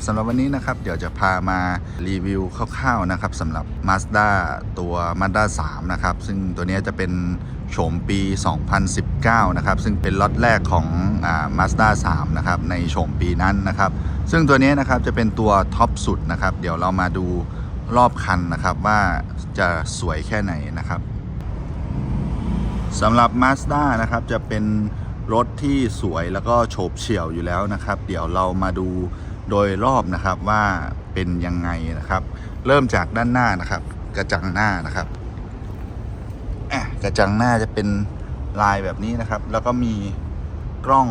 ับสำหรับวันนี้นะครับ เดี๋ยวจะพามารีวิวคร่าวๆนะครับสำหรับ Mazda ตัว Mazda 3 นะครับ ซึ่งตัวนี้จะเป็นโฉมปี 2019 นะครับ ซึ่งเป็นล็อตแรกของอ่า Mazda 3 นะครับ ในโฉมปีนั้นนะครับ ซึ่งตัวนี้นะครับจะเป็นตัวท็อปสุดนะครับ เดี๋ยวเรามาดูรอบคันนะครับว่าจะสวยแค่ไหนนะครับสำหรับ Mazda นะครับจะเป็นรถที่สวยแล้วก็โฉบเฉี่ยวอยู่แล้วนะครับ เดี๋ยวเรามาดู โดยรอบนะครับว่าเป็นยังไงนะครับ เริ่มจากด้านหน้านะครับ กระจังหน้านะครับกระจังหน้าจะเป็นลายแบบนี้นะครับ แล้วก็มีกล้อง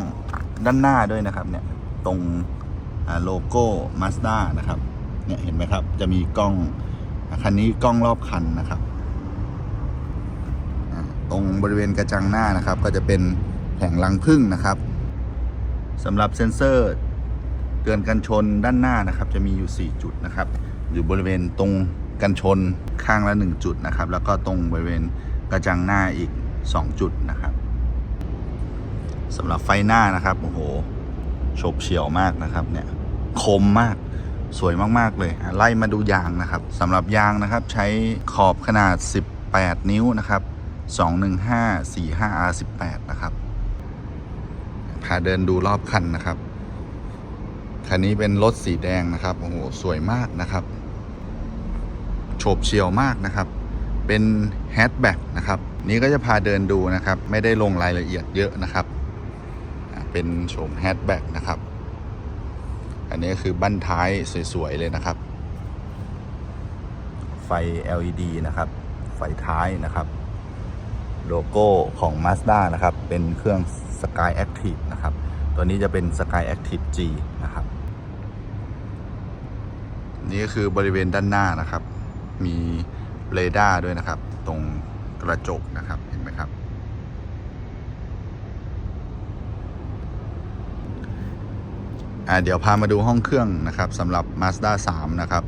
ด้านหน้าด้วยนะครับ เนี่ยตรงโลโก้ Mazda นะครับเนี่ยเห็นไหมครับ จะมีกล้องคันนี้กล้องรอบคันนะครับตรงบริเวณกระจังหน้านะครับ ก็จะเป็นแผงรังพึ่งนะครับสำหรับเซ็นเซอร์ เตือนกันชนด้านหน้านะครับ จะมีอยู่ 4 จุดนะครับ อยู่บริเวณตรงกันชนข้างละ 1 จุดนะครับ แล้วก็ตรงบริเวณกระจังหน้าอีก 2 จุดนะครับสำหรับไฟหน้านะครับโอ้โหฉบเฉี่ยวมากนะครับเนี่ยคมมากสวยมากๆเลยไล่มาดูยางนะครับสำหรับยางนะครับใช้ขอบขนาด 18 นิ้วนะครับ 215 45 R18 นะครับพาเดินดูรอบคันนะครับ คันนี้เป็นรถสีแดงนะครับ โอ้โห สวยมากนะครับ โฉบเฉี่ยวมากนะครับ เป็นแฮชแบ็กนะครับ นี้ก็จะพาเดินดูนะครับ ไม่ได้ลงรายละเอียดเยอะนะครับ เป็นโฉมแฮชแบ็กนะครับ อันนี้คือบั้นท้ายสวยๆเลยนะครับ ไฟ LED นะครับ ไฟท้ายนะครับ โลโก้ของ Mazda นะครับ เป็นเครื่อง Sky Active นะครับ ตัวนี้จะเป็น Sky Active G นะครับ นี่ก็คือบริเวณด้านหน้านะครับ มีเรดาร์ด้วยนะครับ ตรงกระจกนะครับเห็นไหมครับอ่าเดี๋ยวพามาดูห้องเครื่องนะครับสำหรับ Mazda 3 นะครับ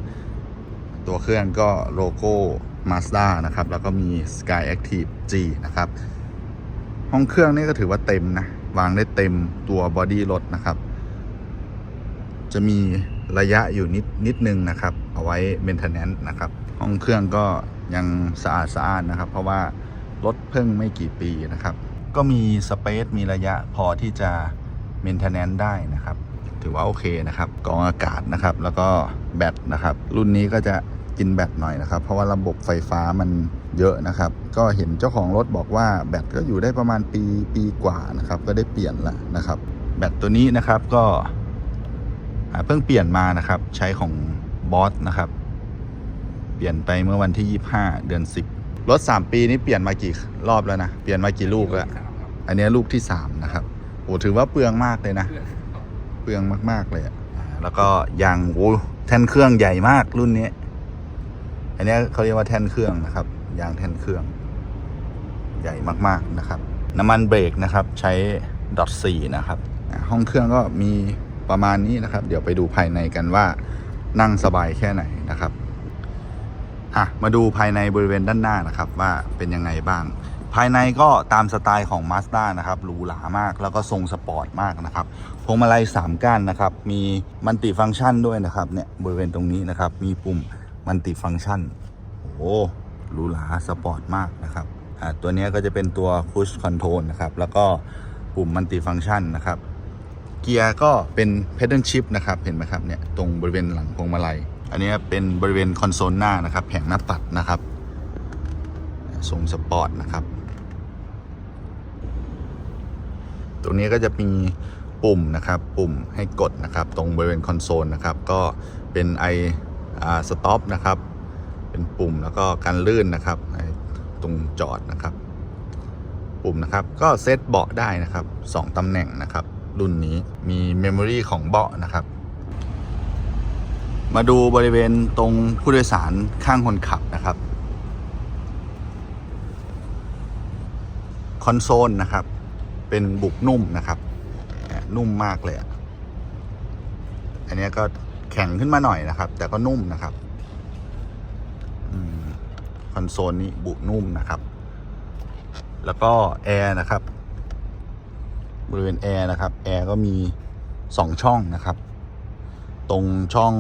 ตัวเครื่องก็โลโก้ Mazda นะครับ แล้วก็มี Sky Active G นะครับ ห้องเครื่องนี่ก็ถือว่าเต็มนะ วางได้เต็มตัวบอดี้รถนะครับ จะมี ระยะอยู่นิดนิดนึงนะครับ เอาไว้ maintenance นะครับ ห้องเครื่องก็ยังสะอาดสะอาดนะครับ เพราะว่ารถเพิ่งไม่กี่ปีนะครับ ก็มีสเปซมีระยะพอที่จะ maintenance ได้นะครับ ถือว่าโอเคนะครับกองอากาศนะครับ แล้วก็แบตนะครับ รุ่นนี้ก็จะกินแบตหน่อยนะครับ เพราะว่าระบบไฟฟ้ามันเยอะนะครับ ก็เห็นเจ้าของรถบอกว่าแบตก็อยู่ได้ประมาณปีปีกว่านะครับ ก็ได้เปลี่ยนล้วนะครับ แบตตัวนี้นะครับก็ เพิ่งเปลี่ยนมานะครับ ใช้ของบอสนะครับ เปลี่ยนไปเมื่อวันที่ 25 เดือน 10 รถ 3 ปีนี้เปลี่ยนมากี่รอบแล้วนะ เปลี่ยนมากี่ลูกแล้ว อันนี้ลูกที่ 3 นะครับ โอ้ถือว่าเปลืองมากเลยนะ เปลืองมากๆเลยอะแล้วก็ยางโอ้แท่นเครื่องใหญ่มากรุ่นนี้ อันนี้เขาเรียกว่าแท่นเครื่องนะครับ ยางแท่นเครื่อง ใหญ่มากๆนะครับ น้ำมันเบรกนะครับ ใช้ดอทสี่นะครับ ห้องเครื่องก็มี ประมาณนี้นะครับ เดี๋ยวไปดูภายในกันว่านั่งสบายแค่ไหนนะครับอะมาดูภายในบริเวณด้านหน้านะครับว่าเป็นยังไงบ้าง ภายในก็ตามสไตล์ของ Mazda นะครับหรูหรามากแล้วก็ทรงสปอร์ตมากนะครับพวงมาลัย3ก้านนะครับ มีมัลติฟังก์ชันด้วยนะครับเนี่ยบริเวณตรงนี้นะครับ มีปุ่มมัลติฟังก์ชันโอ้หรูหราสปอร์ตมากนะครับอ่าตัวนี้ก็จะเป็นตัว Push Control นะครับแล้วก็ปุ่มมัลติฟังก์ชันนะครับ เกียร์ก็เป็น pedal shift นะครับ เห็นไหมครับเนี่ย ตรงบริเวณหลังพวงมาลัย อันนี้เป็นบริเวณคอนโซลหน้านะครับ แผงหน้าปัดนะครับ ทรงสปอร์ตนะครับ ตรงนี้ก็จะมีปุ่มนะครับ ปุ่มให้กดนะครับ ตรงบริเวณคอนโซลนะครับ ก็เป็นไอสต็อปนะครับ เป็นปุ่มแล้วก็การลื่นนะครับ ตรงจอดนะครับ ปุ่มนะครับ ก็เซตเบาะได้นะครับสองตำแหน่งนะครับ รุ่นนี้มีเมมโมรีของเบาะนะครับ มาดูบริเวณตรงผู้โดยสารข้างคนขับนะครับ คอนโซลนะครับ เป็นบุกนุ่มนะครับ นุ่มมากเลย อันนี้ก็แข็งขึ้นมาหน่อยนะครับ แต่ก็นุ่มนะครับคอนโซลนี้บุนุ่มนะครับ แล้วก็แอร์นะครับ บริเวณแอร์นะครับแอร์ก็มีสองช่องนะครับ ตรงช่อง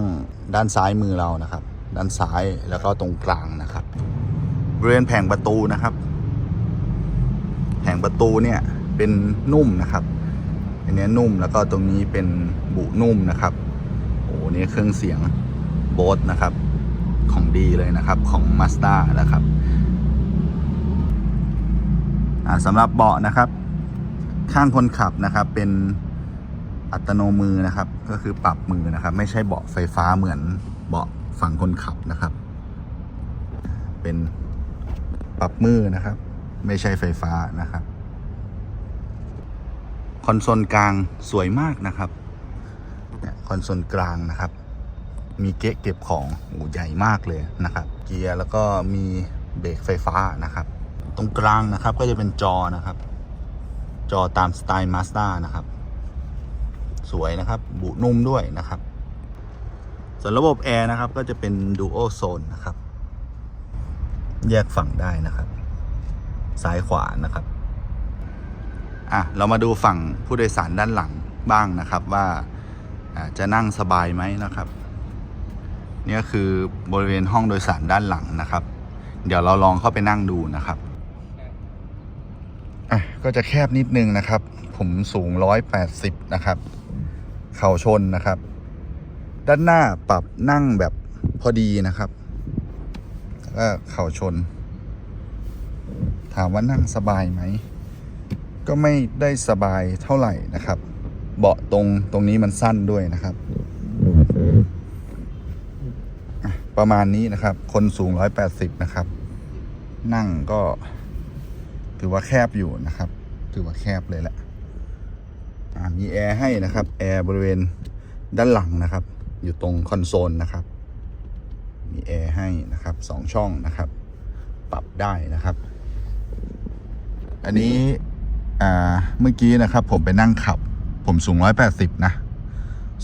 ด้านซ้ายมือเรานะครับ ด้านซ้ายแล้วก็ตรงกลางนะครับ บริเวณแผงประตูนะครับ แผงประตูเนี่ยเป็นนุ่มนะครับอันเนี้ยนุ่มแล้วก็ตรงนี้เป็นบุนุ่มนะครับโอ้โหนี่เครื่องเสียงโบสนะครับของดีเลยนะครับของ Mazda นะครับสำหรับเบาะนะครับ ข้างคนขับนะครับ เป็นอัตโนมือนะครับ ก็คือปรับมือนะครับ ไม่ใช่เบาะไฟฟ้าเหมือนเบาะฝั่งคนขับนะครับ เป็นปรับมือนะครับ ไม่ใช่ไฟฟ้านะครับคอนโซลกลางสวยมากนะครับเนี่ยคอนโซลกลางนะครับ มีเกะเก็บของโอ้ใหญ่มากเลยนะครับ เกียร์แล้วก็มีเบรกไฟฟ้านะครับ ตรงกลางนะครับก็จะเป็นจอนะครับ จอตามสไตล์ Mazda นะครับ สวยนะครับ บุนุ่มด้วยนะครับ ส่วนระบบแอร์นะครับ ก็จะเป็น Dual Zone นะครับ แยกฝั่งได้นะครับ ซ้ายขวานะครับ อะ เรามาดูฝั่งผู้โดยสารด้านหลังบ้างนะครับว่าอ่าจะนั่งสบายไหมนะครับเนี่ยคือบริเวณห้องโดยสารด้านหลังนะครับ เดี๋ยวเราลองเข้าไปนั่งดูนะครับ อะก็จะแคบนิดนึงนะครับ ผมสูง 180 นะครับ เข่าชนนะครับ ด้านหน้าปรับนั่งแบบพอดีนะครับแล้วก็เข่าชน ถามว่านั่งสบายไหม ก็ไม่ได้สบายเท่าไหร่นะครับ เบาะตรงตรงนี้มันสั้นด้วยนะครับ ประมาณนี้นะครับ คนสูง 180 นะครับ นั่งก็ ถือว่าแคบอยู่นะครับ ถือว่าแคบเลยแหละมีแอร์ให้นะครับ แอร์บริเวณด้านหลังนะครับ อยู่ตรงคอนโซลนะครับ มีแอร์ให้นะครับสองช่องนะครับ ปรับได้นะครับ อันนี้เมื่อกี้นะครับ ผมไปนั่งขับ ผมสูง 180 นะ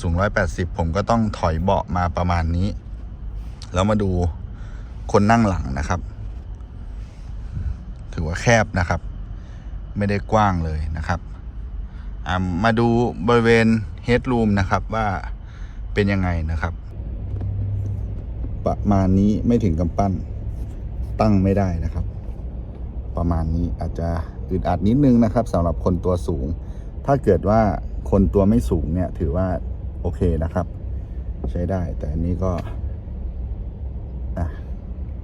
สูง 180 ผมก็ต้องถอยเบาะมาประมาณนี้ แล้วมาดูคนนั่งหลังนะครับ ถือว่าแคบนะครับ ไม่ได้กว้างเลยนะครับมาดูบริเวณเฮด o ูมนะครับว่าเป็นยังไงนะครับ ประมาณนี้ไม่ถึงกำปั้นตั้งไม่ได้นะครับ ประมาณนี้อาจจะอึดอัดนิดนึงนะครับสำหรับคนตัวสูง ถ้าเกิดว่าคนตัวไม่สูงเนี่ยถือว่าโอเคนะครับ ใช้ได้แต่อันนี้ก็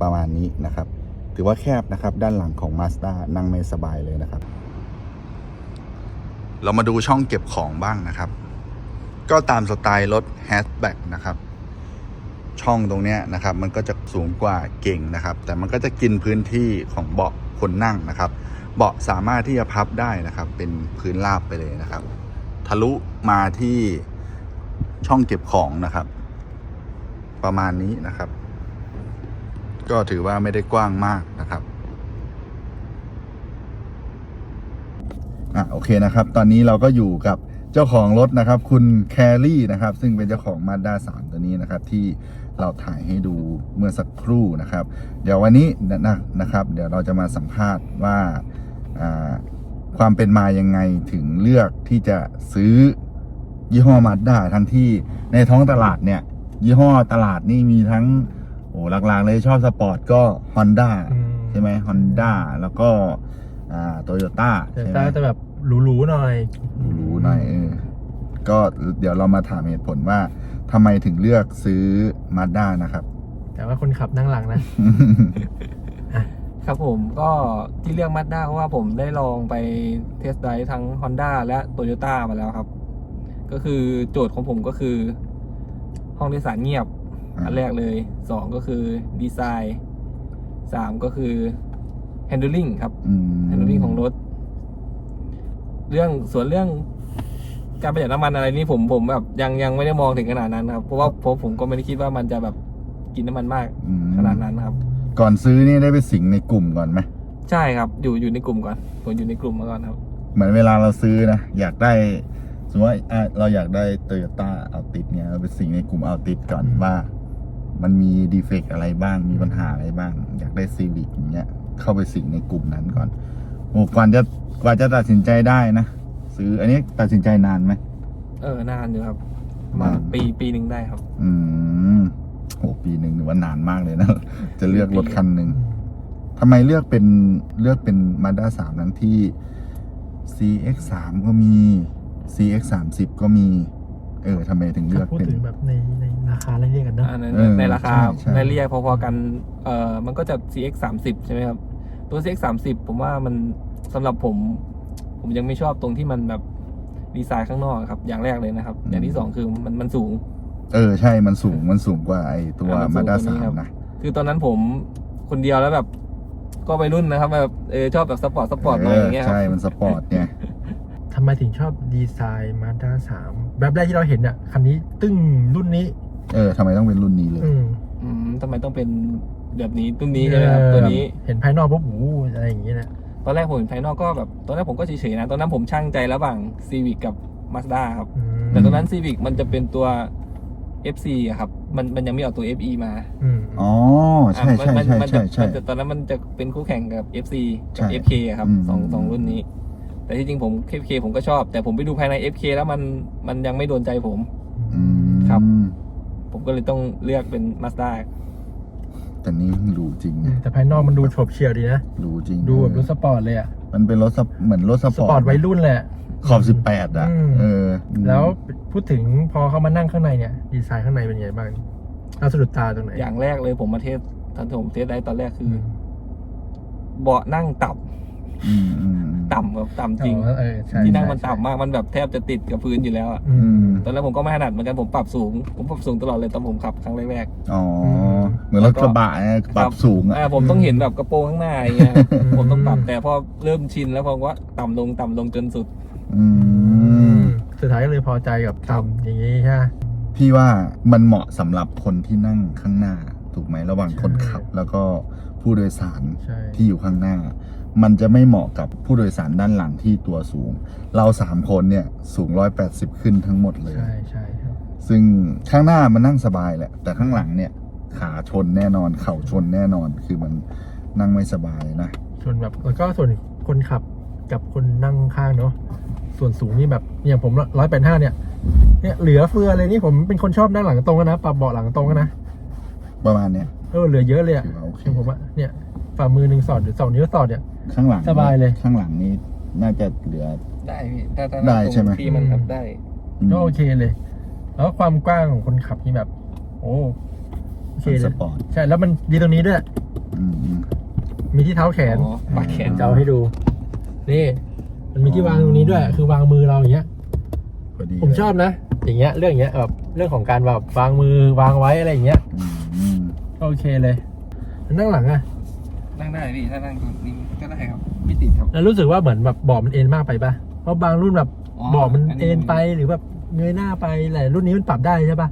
ประมาณนี้นะครับ ถือว่าแคบนะครับ ด้านหลังของ Mazda นั่งไม่สบายเลยนะครับ เรามาดูช่องเก็บของบ้างนะครับ ก็ตามสไตล์รถแฮชแบ็กนะครับ ช่องตรงนี้นะครับ มันก็จะสูงกว่าเก่งนะครับ แต่มันก็จะกินพื้นที่ของเบาะคนนั่งนะครับ เบาะสามารถที่จะพับได้นะครับ เป็นพื้นราบไปเลยนะครับ ทะลุมาที่ช่องเก็บของนะครับ ประมาณนี้นะครับ ก็ถือว่าไม่ได้กว้างมากนะครับอะโอเคนะครับ ตอนนี้เราก็อยู่กับเจ้าของรถนะครับ คุณแคลรี่นะครับ ซึ่งเป็นเจ้าของมาด้า3ตัวนี้นะครับ ที่เราถ่ายให้ดูเมื่อสักครู่นะครับ เดี๋ยววันนี้นะนะครับ เดี๋ยวเราจะมาสัมภาษณ์ว่าอ่าความเป็นมายังไงถึงเลือกที่จะซื้อยี่ห้อมาด้าทั้งที่ในท้องตลาดเนี่ย ยี่ห้อตลาดนี่มีทั้ง โอ้หลักๆเลยชอบสปอร์ตก็ Honda อืมใช่ไหม Honda แล้วก็อ่าโตโยต้าแต่ใช่ไหมถ้าจะแบบหรูๆหน่อยรู้หน่อยเออก็เดี๋ยวเรามาถามเหตุผลว่าทำไมถึงเลือกซื้อมาด้านะครับ แต่ว่าคนขับนั่งหลังนะครับผมก็ที่เลือกมาด้าเพราะว่าผมได้ลองไปเทสไดรฟ์ทั้ง Honda และ Toyota มาแล้วครับ ก็คือโจทย์ของผมก็คือ ห้องโดยสารเงียบ อ่าอันแรกเลยสองก็คือดีไซน์สามก็คือ handling ครับอืม handling ของรถ เรื่องส่วนเรื่องการประหยัดน้ำมันอะไรนี่ผมผมแบบยังยังไม่ได้มองถึงขนาดนั้นครับ เพราะว่าเพราะผมก็ไม่ได้คิดว่ามันจะแบบกินน้ำมันมากอืมขนาดนั้นครับ ก่อนซื้อนี่ได้ไปสิงในกลุ่มก่อนไหมใช่ครับ อยู่อยู่ในกลุ่มก่อนผมอยู่ในกลุ่มมาก่อนครับ เหมือนเวลาเราซื้อนะ อยากได้ สมมติว่าอะเราอยากได้โตโยต้าเอาติดเนี่ยเราไปสิงในกลุ่มเอาติดก่อนอืม ว่า มันมีดีเฟกอะไรบ้างมีปัญหาอะไรบ้าง อยากได้ซีวิกอย่างเงี้ย เข้าไปสิงในกลุ่มนั้นก่อนโอ้ก่อนจะกว่าจะตัดสินใจได้นะซื้ออันนี้ตัดสินใจนานไหมเออนานอยู่ครับประมาณนานปีปีหนึ่งได้ครับ อืมโหปีหนึ่งถือว่านานมากเลยนะ จะเลือกรถคันหนึ่งทำไมเลือกเป็นเลือกเป็นมาด้าสามทั้งที่ CX สามก็มี CX สามสิบก็มี เออทำไมถึงเลือกพูดเป็น ถึงแบบในในราคาอะไรเรียกกันเนอะ อ่าในเออในราคาใช่ใช่ในเรียกพอๆกันเอ่อมันก็จะ CX 30ใช่ไหมครับ ตัว CX 30ผมว่ามันสำหรับผม ผมยังไม่ชอบตรงที่มันแบบดีไซน์ข้างนอกครับ อย่างแรกเลยนะครับ อย่างที่สองคือมันมันสูง เออใช่มันสูงมันสูงกว่าไอตัวอ่ามันสูมางด้ากว่านี้สามครับ นะ คือตอนนั้นผมคนเดียวแล้วแบบ ก็ไปรุ่นนะครับ แบบเออชอบแบบสปอร์ตสปอร์ตหน่อยอย่างเงี้ยคใช่รับมันสปอร์ตไง ทำไมถึงชอบดีไซน์มาด้าสาม แบบแรกที่เราเห็นอะคันนี้ตึ้งรุ่นนี้ เออทำไมต้องเป็นรุ่นนี้เลย อืมอืมทำไมต้องเป็นแบบนี้ตัวนี้ใช่ไหมครับตัวนี้ เห็นภายนอกปุ๊บโอ้โหอะไรอย่างงี้นะตอนแรกผมเห็นภายนอกก็แบบตอนแรกผมก็เฉยๆนะ ตอนนั้นผมช่างใจระหว่าง Civic กับ Mazda ครับ อืมแต่ตอนนั้น Civic มันจะเป็นตัว FC อะครับ มันมันยังไม่เอาตัว FE มาอืมอ๋อ ใช่อะใช่มันใช่มันใช่จะใช่ มันจะตอนนั้นมันจะเป็นคู่แข่งกับ FC ใช่กับ FK อะครับอืม สองอืมสองรุ่นนี้ แต่ที่จริงผม FK ผมก็ชอบ แต่ผมไปดูภายใน FK แล้วมันมันยังไม่โดนใจผม อืมครับ ผมก็เลยต้องเลือกเป็น Mazda แต่นี้รู้จริงอืมนะแต่ภายนอกมันดูโฉบเฉี่ยวดีนะรู้จริงดูแบบรถสปอร์ตเลยอะ มันเป็นรถสปเหมือนรถสสปอร์ตปอร์ตวัยรุ่นแหละ ขอบสิบแปดอะ อืม เออแล้วพูดถึงพอเขามานั่งข้างในเนี่ย ดีไซน์ข้างในเป็นไงบ้างน่าสะดุดตาตรงไหนอย่างแรกเลยผมมาเทสตอนที่ผมเทสได้ตอนแรกคืออเบาะนั่งต่ำอืมอืมอืม ต่ำแบบต่ำจริงอ๋อเออใช่ที่นั่งมันใช่ต่ำมากมันแบบแทบจะติดกับพื้นอยู่แล้วอะอือืมมตอนแรกผมก็ไม่ถนัดเหมือนกันผมปรับสูง ผมปรับสูงตลอดเลยตอนผมขับครั้งแรก อ๋ออมเหมือนรถกระบะเนี่ยปรับสูงๆอะ อ่าผมต้องเห็นแบบกระโปรงข้างหน้าอย่างเงี้ยอืมผมต้องปรับแต่พอเริ่มชินแล้วผมว่าต่ำลงต่ำลงจนสุด อืม สุดท้ายก็เลยพอใจกับครับทำอย่างนี้ใช่ไหม พี่ว่ามันเหมาะสำหรับคนที่นั่งข้างหน้า ถูกไหมระหว่างใช่คนขับ แล้วก็ผู้โดยสารใช่ ที่อยู่ข้างหน้า มันจะไม่เหมาะกับผู้โดยสารด้านหลังที่ตัวสูง เราสามคนเนี่ยสูงร้อยแปดสิบขึ้นทั้งหมดเลย ใช่ใช่ครับ ซึ่งข้างหน้ามันนั่งสบายแหละ แต่ข้างหลังเนี่ย ขาชนแน่นอน เข่าชนแน่นอน คือมันนั่งไม่สบายนะ ส่วนแบบแล้วก็ส่วนคนขับกับคนนั่งข้างเนาะ ส่วนสูงนี่แบบอย่างผมร้อยแปดห้าเนี่ย เนี่ยเหลือเฟือเลยนี่ผมเป็นคนชอบนั่งหลังตรงกันนะ ปรับเบาะหลังตรงกันนะ ประมาณเนี้ย เออเหลือเยอะเลยอะถือว่าโอเคอย่างผมอะเนี่ยฝ่ามือหนึ่งสอดหรือสองนิ้วสอดเนี่ย ข้างหลังสบายเลย ข้างหลังนี่น่าจะเหลือ ได้พี่ถ้าถ้าได้ใช่ไหมที่มันครับได้ อืมก็โอเคเลย แล้วความกว้างของคนขับนี่แบบ โอ้โอเคมันเลสยปอร์ตใช่แล้วมันดีตรงนี้ด้วย อืมอืม มีที่เท้าแขนอ๋อปากแขน จะเอาให้ดู นี่ มันมีที่วางตรงนี้ด้วย คือวางมือเราอย่างเงี้ยพอดีผมเลยชอบนะ อย่างเงี้ย เรื่องอย่างเงี้ยแบบเรื่องของการแบบวางมือวางไว้อะไรอย่างเงี้ย อืมอืมก็ โอเคเลยนั่งหลังอะนั่งได้พี่ถ้านั่งตรงนี้ก็ได้ครับไม่ติดครับ แล้วรู้สึกว่าเหมือนแบบเบาะมันเอ็นมากไปปะเพราะบางรุ่นแบบอ๋อเบาะมันอันนี้เอ็นไปหรือแบบเงยหน้าไปอะไรรุ่นนี้มันปรับได้ใช่ปะ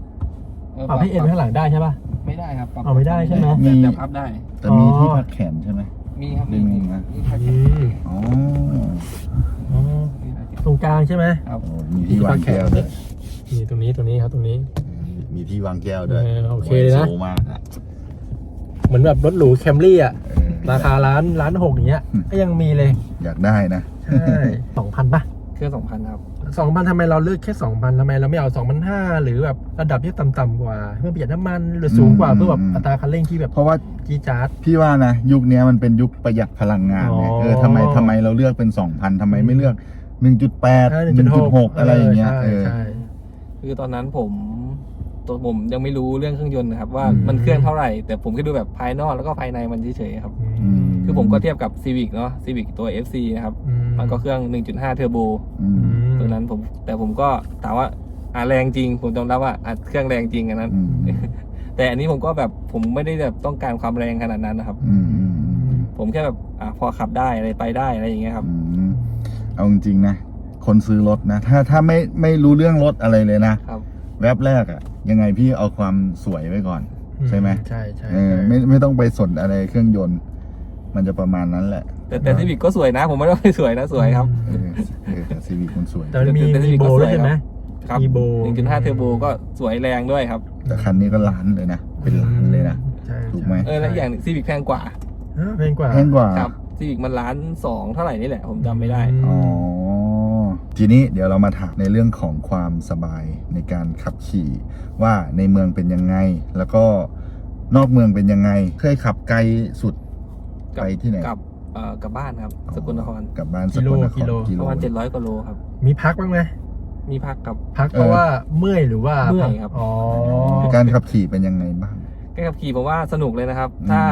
ปรับให้เอ็นไปข้างหลังได้ใช่ปะไม่ได้ครับปรับเอาไม่ได้ใช่ไหมแต่แต่พับได้ แต่มีอ๋อที่พักแขนใช่ไหมมีครับดึมีงมีนะมีพักแขอืนมอ๋ออ๋อตรงกลางใช่ไหมครับโอ้มีที่วางแก้วด้วยนี่ตรงนี้ตรงนี้ครับตรงนี้ มีที่วางแก้วด้วยเออโอเคเลยนะโซมากอะ เหมือนแบบรถหรูแคมรี่อะเออราคาล้านล้านหกอย่างเงี้ยอืมก็ยังมีเลย อยากได้นะ ใช่สองพันปะเครื่องสองพันครับ สองพันทำไมเราเลือกแค่สองพันทำไมเราไม่เอาสองพันห้าหรือแบบระดับที่ต่ำๆกว่า เพื่อประหยัดน้ำมันหรือสูงกว่าอืม เพื่อแบบอืมอัตราคันเร่งที่แบบเพราะว่าจีดจาร์ด พี่ว่านะยุคเนี้ยมันเป็นยุคประหยัดพลังงานไงอ๋อเออทำไมทำไมเราเลือกเป็นสองพันทำไมไม่เลือกหนึ่งจุดแปดใช่หนึ่งจุดหกอะไรอย่างเงี้ยใช่เออ ใช่คือตอนนั้นผม ตัวผมยังไม่รู้เรื่องเครื่องยนต์นะครับว่าอืม มันเครื่องเท่าไหร่ แต่ผมแค่ดูแบบภายนอกแล้วก็ภายในมันเฉยๆครับอืมคือผมก็เทียบกับ Civic เนาะ Civic ตัว FC นะครับอืมันก็เครื่อง 1.5 เทอร์โบอือืมมตัวนั้นผม แต่ผมก็ถามว่าอ่าแรงจริง ผมยอมรับว่าอะเครื่องแรงจริงอันนั้น อืมแต่อันนี้ผมก็แบบผมไม่ได้แบบต้องการความแรงขนาดนั้นนะครับอืมอืมอืมผมแค่แบบอะพอขับได้อะไรไปได้อะไรอย่างเงี้ยครับ อืมเอาจริงๆนะ คนซื้อรถนะ ถ้าถ้าไม่ไม่รู้เรื่องรถอะไรเลยนะ ครับ แวบแรกอะ ยังไงพี่เอาความสวยไว้ก่อน ใช่ไหมใช่ใช่เออใช่ไม่ไม่ต้องไปสนอะไรเครื่องยนต์ มันจะประมาณนั้นแหละแต่แต่ Civic ก็สวยนะ ผมไม่ได้ว่าไม่สวยนะสวยครับ เออเออแต่ซีวีคนสวย แต่มันมีแต่มี Civic โบก็สวย ด้วยใช่ไหม ครับมีโบ 1.5เทอร์โบก็สวยแรงด้วยครับ แต่คันนี้ก็ล้านเลยนะ เป็นล้านเลยนะ ใช่ถูกไหม เออแล้วอย่าง Civic แพงกว่า เออแพงกว่า แพงกว่า ครับ Civic มันล้านสองเท่าไหร่นี่แหละ ผมจำไม่ได้อืมอ๋อ ทีนี้เดี๋ยวเรามาถามในเรื่องของความสบายในการขับขี่ ว่าในเมืองเป็นยังไง แล้วก็นอกเมืองเป็นยังไง เคยขับไกลสุดกับไปที่ไหนกับเอ่อกลับบ้านครับ สกลนครกลับบ้านสกิกโลลนครกิโล กิโลประมาณเจ็ดร้อยกว่าโลครับ มีพักบ้างไหมมีพักกับ พักเพราะว่าเมื่อยหรือว่าเมื่อยครับ อ๋อการขับขี่เป็นยังไงบ้างการขับขี่ผมว่าสนุกเลยนะครับ อืม ถ้า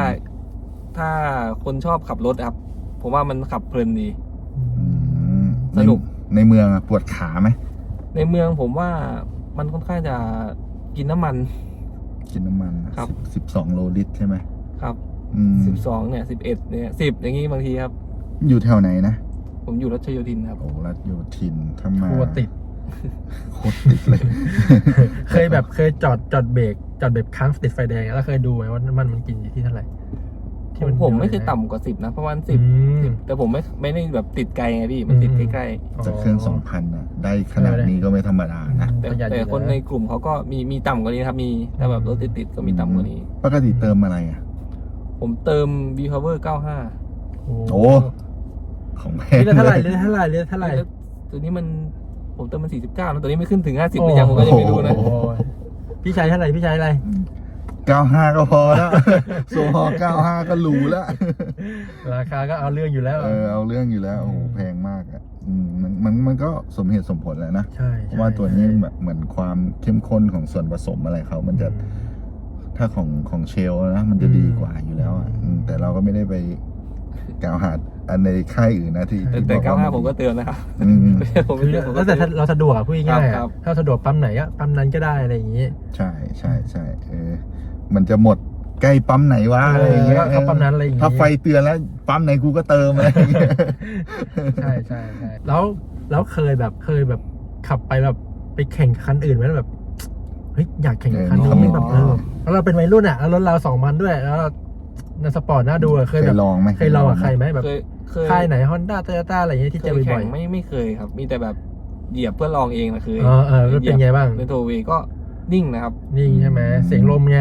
ถ้าคนชอบขับรถครับ ผมว่ามันขับเพลินดี อืมสนุกใน ในเมืองอะปวดขาไหมในเมืองผมว่ามันค่อนข้างจะกินน้ำมัน กินน้ำมันครับ สิบสองโลลิตรใช่ไหมครับอืมสิบสองเนี่ยสิบเอ็ดเนี่ยสิบอย่างงี้บางทีครับ อยู่แถวไหนนะผมอยู่รัชโยธินครับ โอ้รัชโยธินถ้ามาทัวติด โคตรติดเลย เคยแบบเคยจอดจอดเบรกจอดเบรกค้างติดไฟแดงแล้วเคยดูไหมว่าน้ำมันมันกินอยู่ที่เท่าไหร่ ผมผมไม่เคยต่ำกว่าสิบนะประมาณสิบอืมแต่ผมไม่ไม่ได้แบบติดไกลไงพี่มันติดอืมใกล้จากเครื่องสองพันอะได้ขนาดนี้ก็ไม่ธรรมดานะๆแต่ประหยัดแต่อยู่คนแล้วในกลุ่มเขาก็มีมีต่ำกว่านี้นะครับ มีถ้าแบบรถติดๆก็มีต่ำกว่านี้ ปกติเติมอะไรอะผมเติม V Power 95โอ้ของแพงลิตรเท่าไหร่ลิตรเท่าไหร่ลิตรเท่าไหร่แล้วตัวนี้มันผมเติมมัน49แล้วตัวนี้ไม่ขึ้นถึง50หรือยังผมก็ยังไม่รู้นะ โอ้โหพี่ชายเท่าไหร่พี่ชายอะไร เก้าห้าก็พอแล้ว โซฮอเก้าห้าก็หรูแล้ว ราคาก็เอาเรื่องอยู่แล้ว เออเอาเรื่องอยู่แล้ว โอ้โหแพงมากอะอืมมันมันมันก็สมเหตุสมผลแหล้วนะ ใช่เพใช่ราะว่าตัวนี้แบบเหมือนความเข้มข้นของส่วนผสมอะไรเขามันจะถ้าของของเชลนะ มันจะดีกว่าอยู่แล้วอะอืมแต่เราก็ไม่ได้ไปกล่าวหาอันในค่ายอื่นนะที่แต่ที่แต่บอกว่95ผมก็เติมนะครับอืมผมคืไม่อเติมผมแล้ก็วแต่เติถ้ามเราสะดวกอะพูดง่ายๆครัอะบ ถ้าสะดวกปั๊มไหนก็ปั๊มนั้นก็ได้อะไรอย่างงี้ ใช่ใช่ใช่เออ มันจะหมดใกล้ปั๊มไหนวะอะไรอย่างเงี้ยเออก็ปั๊มนั้นอะไรอย่างงี้ถ้าไฟเตือนแล้วปั๊มไหนกูก็เติมอะไรอย่างเงี้ยใช่ใช่ใช่แล้วแล้วเคยแบบเคยแบบขับไปแบบไปแข่งกับคันอื่นไหมแล้วแบบเฮ้ยอยากแข่งกับคันนี้เออแบบเออแล้วเราเป็นวัยรุ่นอะแล้วรถเราสองมันด้วยแล้วเราในสปอร์ตน่าดูอะเคยเคแบบยลองไหมเคยลองกับใครไหมแบบเคยเคยค่ายไหนฮอนด้าโตโยต้าอะไรอย่างเงี้ยที่เคเจอยบ่แข่อยงไม่ไม่เคยครับ มีแต่แบบเหยียบเพื่อลองเองนะเคยๆเออเออแล้วเป็นไงบ้างในโทเวก็นิ่งนะครับนี่ใช่ไหมเสียงลมไง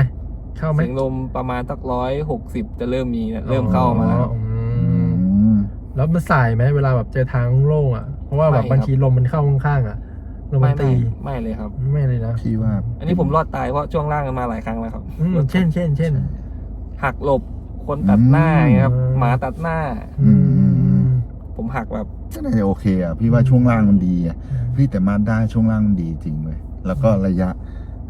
เข้าไหมเสียงลมประมาณสักร้อยหกสิบจะเริ่มมีนะเริ่มเข้ามาแล้ว อ๋ออือืมมแล้วมันสายไหมเวลาแบบเจอทางโล่งอะ เพราะว่าแบบไม่ครับ บางทีลมมันเข้าข้างๆอะลมมัไม่นไม่ตีไม่เลยครับ ไม่เลยนะพี่ว่า อันนี้ผมรอดตายเพราะช่วงล่างกันมาหลายครั้งแล้วครับอืมเช่นเช่นเช่นหักหลบคนตัดหน้าอย่างเงี้ยครับอืมหมาตัดหน้า อืม ผมหักแบบ ก็น่าจะโอเคอะพี่ว่าช่วงล่างมันดีอะพี่แต่มาด้าช่วงล่างมันดีจริงเลยแล้วก็ระยะ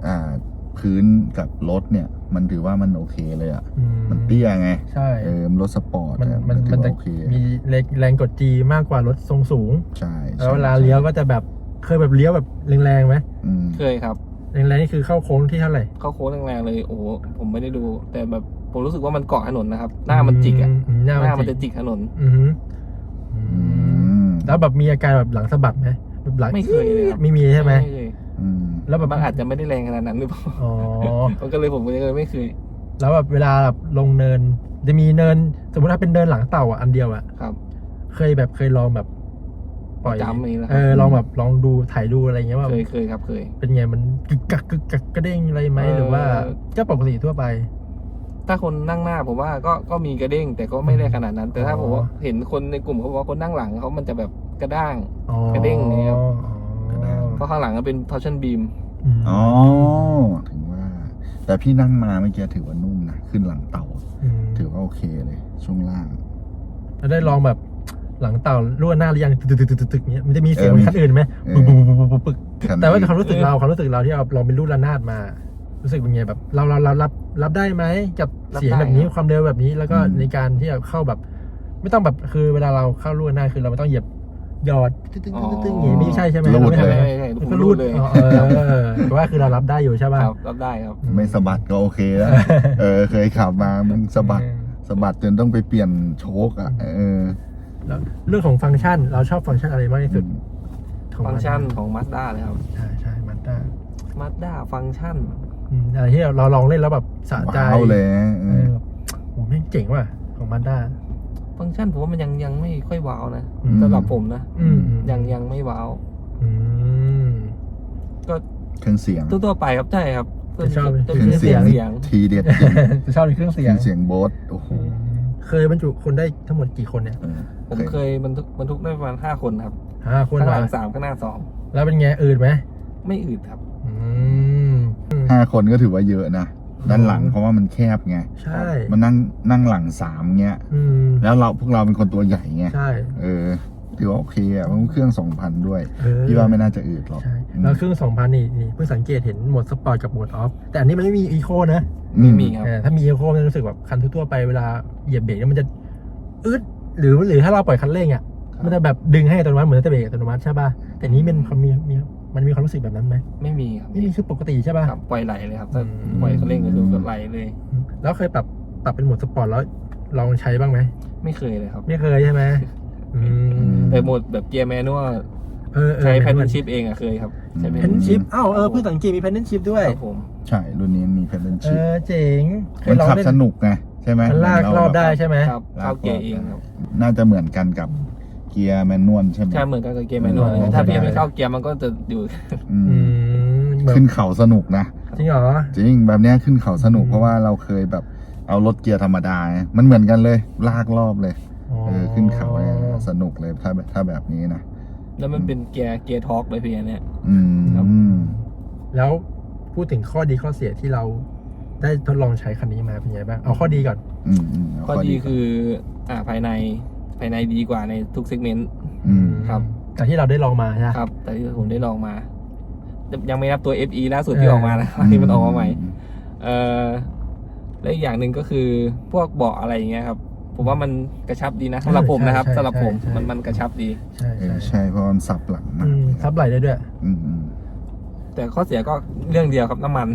อ่าพื้นกับรถเนี่ย มันถือว่ามันโอเคเลยอะ อืมันเตี้ยไง ใช่ เออมันรถสปอร์ตมันอะมันถืมันอจะว่าโอเคมีแรงแรงกดจีมากกว่ารถทรงสูงใช่แล้วเวลาเลี้ยวก็จะแบบเคยแบบเลี้ยวแบบแรงๆไหมอืมเคยครับ แรงๆนี่คือเข้าโค้งที่เท่าไหร่เข้าโค้งแรงๆเลย โอ้โหผมไม่ได้ดู แต่แบบผมรู้สึกว่ามันเกาะถนนนะครับ หน้ามันจิกอะมหน้าหน้ามัมันนจิจะกจิกถนน อือหืออือืมมแล้วแบบมีอาการแบบหลังสะบัดไหมแบบหลังไม่เคยเลยครับ ไม่มีใช่ไหม เคยอืม แล้วแบบมันอาจจะไม่ได้แรงขนาดนั้นหรือเปล่าอ๋อ มันก็เลยผมก็เลยไม่เคย แล้วแบบเวลาแบบลงเนิน จะมีเนิน สมมติถ้าเป็นเนินหลังเต่าอะอันเดียวอะครับ เคยแบบเคยลองแบบ ปล่อยจำอย่างนี้เหรอครับเออลองแบบลองดูถ่ายดูอะไรเงี้ยว่าเคยเคยครับเคย เป็นไงมันกึกกักกึกกักกระเด้งอะไรไหมเออหรือว่าก็ปกติทั่วไป ถ้าคนนั่งหน้าผมว่าก็ก็มีกระเด้ง แต่ก็ไม่ได้ขนาดนั้น แต่ถ้าอ๋อผมว่าเห็นคนในกลุ่มเขาบอกว่าคนนั่งหลังเขามันจะแบบกระด้างอ๋อกระเด้งเนี่ย เพราะข้างหลังก็เป็น torsion beam มอ๋อถึงว่า แต่พี่นั่งมาเมื่อกี้ถือว่านุ่มนะขึ้นหลังเต่ามถือว่าโอเคเลย ช่วงล่าง แล้วได้ลองแบบหลังเต่ารั่วหน้าหรือยังตึกตึกตึกตึกตึกเนี้ยมันจะมีเสียงเออเหมือนคันอื่นไหมเอปึ๊อกปึ๊กปึ๊กปึ๊กปึ๊กคันแต่ว่าอื่นความรู้สึกเราความรู้สึกเราที่เราลองเป็นรุ่นระนาดมา รู้สึกเป็นไงแบบ เราเราเรารับรับได้ไหมกับรับเสียงได้แบบนี้ครับความเร็วแบบนี้แล้วก็อืมในการที่จะเข้าแบบ ไม่ต้องแบบคือเวลาเราเข้ารุ่นระนาดคือเราไม่ต้องเหยียบ หยอดตึ๊งตึ๊งตึ๊งตึ๊งอย่างงี้ไม่ใช่ใช่ไหมรูดเราไม่ไม่ไม่ใช่ไม่ไม่ผมก็รูรูดดเลยอ๋อเออแต่ว่าคือเรารับได้อยู่ใช่ป่ะครับรับได้ครับ ไม่สะบัดก็โอเคแล้วเออเคยขับมามันสะบัดสะบัดจนต้องไปเปลี่ยนโชคอะเออแล้วเรื่องของฟังก์ชัน เราชอบฟังก์ชันอะไรมากที่สุดของฟังก์ชัน Mazda ของ Mazda เลยครับใช่ใช่มาด้า Mazda ฟังก์ชันอะไรที่เราลองเล่นแล้วแบบสะใจว้าวเลยนะเอเอออโหแม่งเจ๋งว่ะของมาด้า ฟังก์ชันผมว่ามันยังยังไม่ค่อยว้าวนะอืม สำหรับผมนะอืมอืมยังยังไม่ว้าวอืม ก็เครื่องเสียงทั่วๆไปครับใช่ครับชอบจะเครื่องมีเสียงเสียง ทีเด็ดจริงชอบในเครื่องเสีเคยรื่ง องเสียงโบสโอ้โหอืมเคยบรรจุคนได้ทั้งหมดกี่คนเนี่ยเออผมเคยบรรทุกบรรทุกได้ประมาณห้าคนครับห้าคนข้างหมาลังสามข้างหน้าสองแล้วเป็นไงอืดไหมไม่อืดครับ อืมห้าคนก็ถือว่าเยอะนะ ด้านหลังเพราะว่ามันแคบไงใช่มันนั่งนั่งหลังสามเงี้ยอืมแล้วเราพวกเราเป็นคนตัวใหญ่ไงใช่เออถือว่าโอเคอะเพราะเครื่องสองพันด้วยเออพี่ว่าไม่น่าจะอืดหรอกใช่อืมแล้วเครื่องสองพันนี่นี่เพิ่งสังเกตเห็นโหมดสปอร์ตกับโหมดออฟแต่อันนี้มันไม่มีอีโคนะไม่มีครับเออถ้ามีอีโคมันจะรู้สึกแบบคันทั่วๆไปเวลาเหยียบเบรกเนี่ยมันจะอึดหรือหรือถ้าเราปล่อยคันเร่งอะครับมันจะแบบดึงให้อัตโนมัติเหมือนแต่เบรกอัตโนมัติใช่ป่ะแต่นี้มันความมี มีมันมีความรู้สึกแบบนั้นไหมไม่มีครับไม่มีคือปกติใช่ป่ะ ครับปล่อยไหลเลยครับถ้าอืม ปล่อยเขาเร่งก็คือก็ไหลเลย อืมแล้วเคยปรับปรับเป็นโหมดสปอร์ตแล้วลองใช้บ้างไหมไม่เคยเลยครับ ไม่เคยใช่ไหมอืมแต่โหมดแบบเกียร์แมนนวลเออเออใช้แพนมัชิปเองอะเคยครับใช้แพแพนนชิปอ้าวเออเพิ่งสังเกตมีแพนชิปด้วย ครับผมใช่ รุ่นนี้มีแพดเดิลเอชิพอเจ๋งเคมัยนลองขับเล่นสนุกไงใช่ไหมมันลากเหรอบแบบได้ใช่ไหม ครับเข้าเกียร์เองครับ น่าจะเหมือนกันกับ เกียร์แมนนวลใช่ไหม ใช่เหมือนกันกับเกียร์แมนนวลเลยอ๋อถ้าพี่ไม่เข้าเกียร์มันก็จะอยู่ อืมอืมแบบขึ้นเขาสนุกนะ จริงเหรอ จริงแบบเนี้ยขึ้นเขาสนุกอืม เพราะว่าเราเคยแบบเอารถเกียร์ธรรมดาไงมันเหมือนกันเลย ลากรอบเลยเออขึ้นเขาเนี่ยสนุกเลยถ้าถ้าแบบนี้นะแล้วมันเป็นเกียร์เกียร์ทอร์กเลยพี่อันเนี้ยอืมครับแล้วพูดถึงข้อดีข้อเสียที่เราได้ทดลองใช้คันนี้มาเป็นไงบ้าง เอาข้อดีก่อน อืมอืมเาข้อดีคืออ่าภายใน ภายในดีกว่าในทุกเซกเมนต์ อืม ครับ จากที่เราได้ลองมาใช่ไหม ครับ แต่ที่ผมได้ลองมา ยังไม่นับตัว FE ล่าสุดที่ออกมานะที่มันออกมาใหม่ เอ่อและอีกอย่างหนึ่งก็คือพวกเบาะอะไรอย่างเงี้ยครับ ผมว่ามันกระชับดีนะสำหรับผมนะครับสำหรับผมมันมันกระชับดี ใช่เอใช่อใช่เพราะมันสับหลังมาอืกมทับไหลได้ด้วย อืมอืม แต่ข้อเสียก็เรื่องเดียวครับน้ำมัน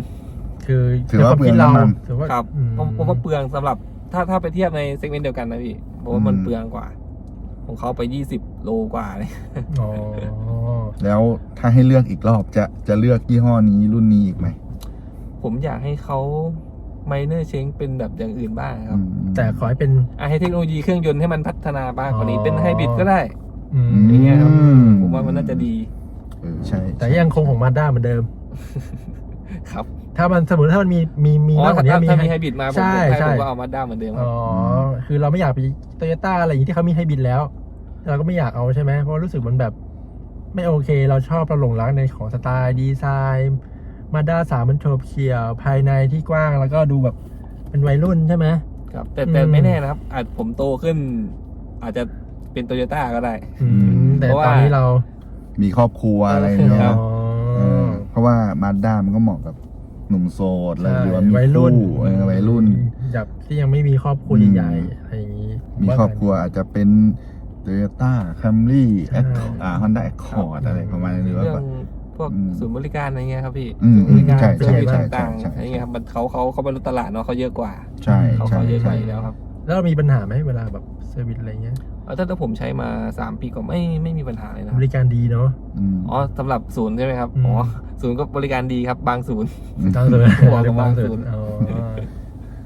คือถือว่าในคมคิดเราเปลืองน้ำมัน ถือว่าครับ อืมผมผมว่าเปลืองสำหรับถ้าถ้าไปเทียบในเซกเมนต์เดียวกันนะพี่ ผมว่ามันอืมเปลืองกว่า ของเขาไปยี่สิบโลกว่าเลยอ๋อแล้วถ้าให้เลือกอีกรอบจะจะเลือกยี่ห้อนี้รุ่นนี้อีกไหม ผมอยากให้เขาไมเนอร์เชงเป็นแบบอย่างอื่นบ้างครับอืมแต่ขอให้เป็นอะให้เทคโนโลยีเครื่องยนต์ให้มันพัฒนาบ้างกว่านี้อ๋อเป็นไฮบริดก็ได้อืมอย่างเงี้ยครับอืมผมว่ามันน่าจะดีเออใช่ แต่ยังคงของมาด้าเหมือนเดิม ครับ ถ้ามันสมมติถ้ามันมีมีมีอ๋อมากกว่านี้ถ้ามีถ้ามีให้ไฮบริดมาผมใช่ผมให้ใช่ผมก็เอามาด้าเหมือนเดิมครัอ๋บอคือเราไม่อยากไปโตโยต้าอะไรอย่างนี้ที่เขามีให้บินแล้ว เราก็ไม่อยากเอาใช่ไหมเพราะรู้สึกมันแบบ ไม่โอเค เราชอบเราหลงรักในของสไตล์ดีไซน์มาด้าสามมันโฉบเฉี่ยวภายในที่กว้างแล้วก็ดูแบบเป็นวัยรุ่นใช่ไหมครับแต่แต่อืมไม่แน่นะครับ อาจผมโตขึ้น อาจจะเป็นโตโยต้าก็ได้อืมแต่เพราะว่าตอนนี้เรา มีครอบครัวอะไรครัเงี้บยอ๋อเออเพราะว่ามาด้ามันก็เหมาะกับ หนุ่มโสดอะไรใช่หรือว่ามีวัยรุ่นคู่เออวัยรุ่น แบบที่ยังไม่มีครอบครัวอืมใหญ่ๆอะไรอย่างนี้ มีครอบครัวอาจจะเป็นโตโยต้าคัมรี่ใช่แอคอ่าฮอนด้าแอคคอร์ดอะไรประมาณนี้หรือว่าเรื่อแบงบ พวกอืมศูนย์บริการอะไรเงี้ยครับพี่อืมศูนย์บริการใช่เซอร์วิสใช่ต่างใช่ๆใช่อะไรเงี้ยครับมันเขาเขาเขาเป็นรถตลาดเนาะเขาเยอะกว่า ใช่เขาใช่เขาเยอะกใช่ว่าอยู่แล้วครับ แล้วเรามีปัญหาไหมเวลาแบบเซอร์วิสอะไรเงี้ยเอา ถ้าถ้าผมใช้มาสามปีก็ไม่ไม่มีปัญหาเลยนะบริการดีเนาะอืมอ๋อสำหรับศูนย์ใช่ไหมครับ อืม อ๋อ ศูนย์ก็บริการดีครับ บางศูนย์ ตั้งเลยบอกกับบางสุศูดนย์อ๋อ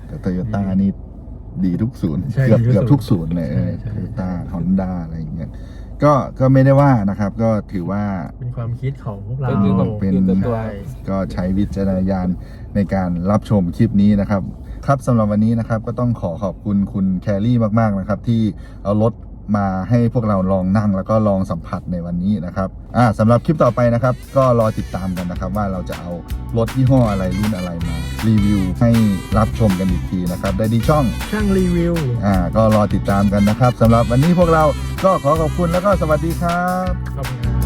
แต่โตโยต้านี่ดีทุกศูนย์ ใช่เกือบดีทุกเกือบทุกศูนย์เลยใช่ใช่ โตโยต้าฮอนด้าอะไรอย่างเงี้ยก็ก็ไม่ได้ว่านะครับ ก็ถือว่า เป็นความคิดของพวกเรา เป็นความเป็นคิดส่วนตัวใช่ก็ใช้วิจารณญาณในการรับชมคลิปนี้นะครับ ครับสำหรับวันนี้นะครับก็ต้องขอขอบคุณคุณแคลรี่มากๆนะครับ ที่เอารถ มาให้พวกเราลองนั่งแล้วก็ลองสัมผัสในวันนี้นะครับอ่าสำหรับคลิปต่อไปนะครับ ก็รอติดตามกันนะครับว่าเราจะเอารถยี่ห้ออะไรรุ่นอะไรมา รีวิวให้รับชมกันอีกทีนะครับ ได้ที่ช่องช่างรีวิว อ่าก็รอติดตามกันนะครับสำหรับวันนี้พวกเราก็ขอขอบคุณแล้วก็สวัสดีครับ ขอบคุณครับ